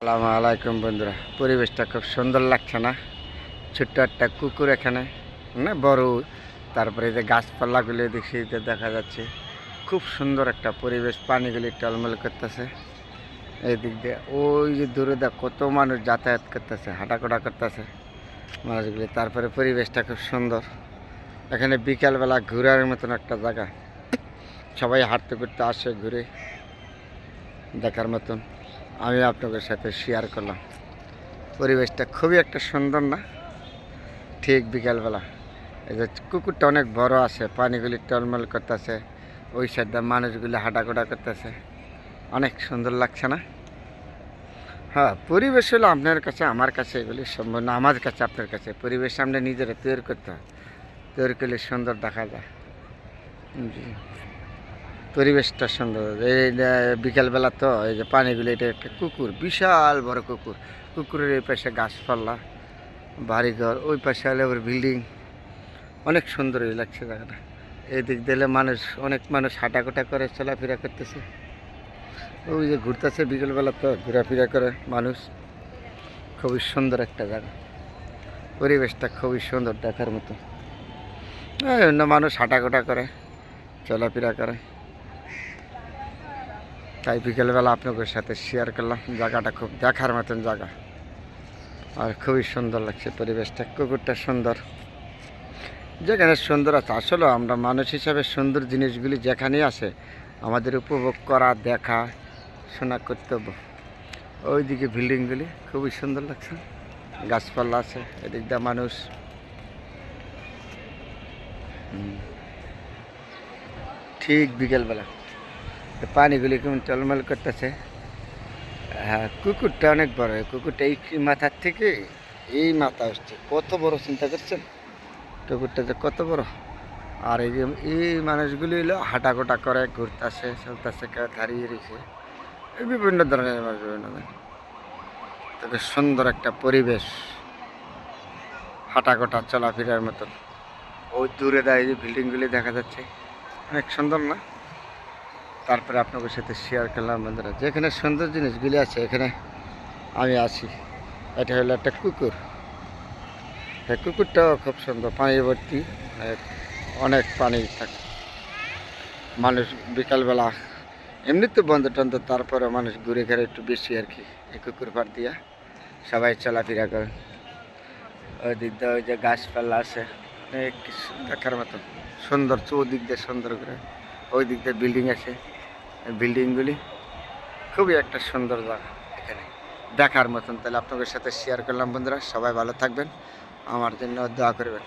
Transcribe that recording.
আলাইকুম বন্ধুরা। পরিবেশটা খুব সুন্দর লাগছে না? ছোট্ট একটা কুকুর এখানে না বড়। তারপরে যে গাছপালাগুলি দেখছি যে দেখা যাচ্ছে, খুব সুন্দর একটা পরিবেশ, পানিগুলি টলমল করতেছে। এই দিক দিয়ে, ওই যে দূরে দেখ, কত মানুষ যাতায়াত করতেছে হাঁটাকোটা করতেছে মানুষগুলি তারপরে পরিবেশটা খুব সুন্দর। এখানে বিকালবেলা ঘোরার মতন একটা জায়গা। সবাই হাঁটতে করতে আসে ঘুরে দেখার মতন। আমি আপনাদের সাথে শেয়ার করলাম। পরিবেশটা খুবই একটা সুন্দর না? ঠিক বিকালবেলা। এই যে কুকুরটা অনেক বড় আছে, পানিগুলি টলমল করতেছে, ওই সাইডে মানুষগুলি হাঁটাকোটা করতেছে। অনেক সুন্দর লাগছে না? হ্যাঁ পরিবেশ হলো আপনার কাছে, আমার কাছে এগুলি সম্ভব না, আমার কাছে, আপনার কাছে। পরিবেশ আমরা নিজেরা তৈরি করতে হয়। তৈরি করলে সুন্দর দেখা যায়। জি। পরিবেশটা সুন্দর। এই বিকালবেলা তো এই যে পানিগুলো, এটা একটা কুকুর, বিশাল বড় কুকুর। কুকুরের এই পাশে গাছপালা, বাড়িঘর, ওই পাশে হলে ওর বিল্ডিং। অনেক সুন্দর লাগছে জায়গাটা। এই দিক দিলে মানুষ, অনেক মানুষ হাঁটাকোটা করে, চলাফেরা করতেছে। ওই যে ঘুরতেছে বিকেলবেলা তো, ঘোরাফেরা করে মানুষ। খুবই সুন্দর একটা জায়গা। পরিবেশটা খুবই সুন্দর দেখার মতো। অন্য মানুষ হাঁটাকোটা করে, চলাফেরা করে। তাই বিকেলবেলা আপনাদের সাথে শেয়ার করলাম। জায়গাটা খুব দেখার মতন জায়গা। আর খুবই সুন্দর লাগছে, পরিবেশটা কুকুরটা সুন্দর। যেখানে সুন্দর আছে আসলে আমরা মানুষ হিসাবে সুন্দর জিনিসগুলি যেখানেই আসে আমাদের উপভোগ করা, দেখা, শোনা, কর্তব্য। ওইদিকে বিল্ডিংগুলি খুবই সুন্দর লাগছে। গাছপালা আছে, এদিক দিয়ে মানুষ। ঠিক বিকেলবেলা। তো পানিগুলি কেমন টলমল করতেছে। হ্যাঁ কুকুরটা অনেক বড়। কুকুরটা এই মাথার থেকে এই মাথা আসছে কত বড় চিন্তা করছেন? কুকুরটা যে কত বড়? আর এই যে এই মানুষগুলি হলো হাঁটাকোটা করে, ঘুরতেছে, চলতেছে, কেউ রয়েছে। এই বিভিন্ন ধরনের মানুষ, বিভিন্ন। তবে সুন্দর একটা পরিবেশ। হাঁটাকোটা চলাফেরার মতন। ওই দূরে দাঁড়িয়ে বিল্ডিংগুলি দেখা যাচ্ছে, অনেক সুন্দর না? তারপরে আপনাদের সাথে শেয়ার করলাম বন্ধুরা। যেখানে সুন্দর জিনিসগুলি আছে, এখানে আমি আছি। এটা হলো একটা কুকুর। এই কুকুরটাও খুব সুন্দর পানি ভর্তি অনেক পানি থাকে। মানুষ বিকালবেলা এমনিতে বন্ধ টন্ধ তারপরে মানুষ ঘুরে ঘুরে একটু বেশি আর কি, এই কুকুর পাড় দিয়া। সবাই চলাফেরা করে। ওই দিক দিয়ে ওই যে গাছপালা আছে দেখার মতো। সুন্দর, চৌদিক দিয়ে সুন্দর করে। ওই দিক দিয়ে বিল্ডিং আছে। বিল্ডিংগুলি খুবই একটা সুন্দর জায়গা এখানে। দেখার মতন তাহলে আপনাদের সাথে শেয়ার করলাম বন্ধুরা, সবাই ভালো থাকবেন। আমার জন্য দোয়া করবেন।